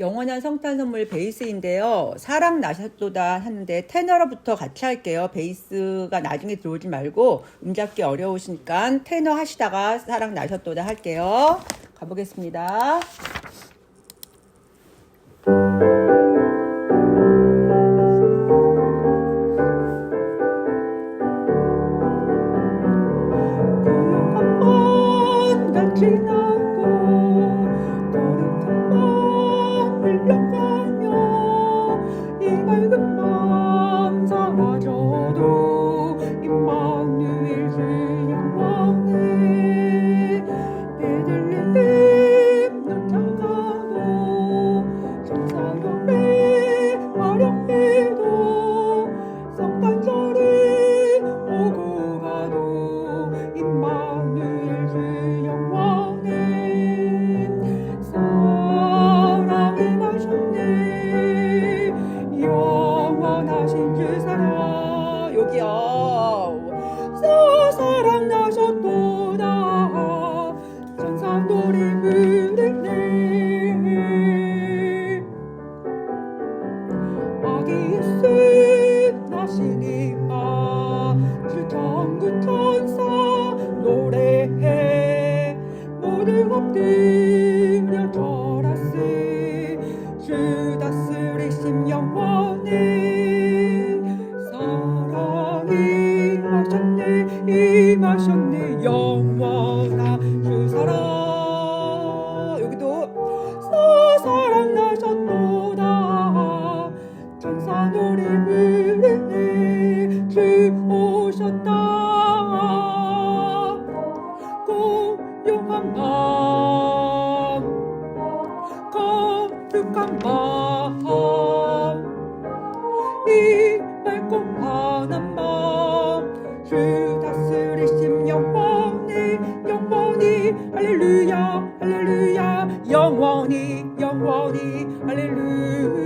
영원한 성탄 선물 베이스인데요. 사랑 나셨도다 하는데 테너로부터 같이 할게요. 베이스가 나중에 들어오지 말고 음 잡기 어려우시니까 테너 하시다가 사랑 나셨도다 할게요. 가보겠습니다. 지나 이밝 나시니까 주 전구 천사 노래해. 모두 엎드려 절하세 주 다스리심 영원해 거룩한 밤이 맑고 환한 밤주 다스리심 영원히 영원히. 할렐루야 할렐루야. 영원히 영원히. 할렐루야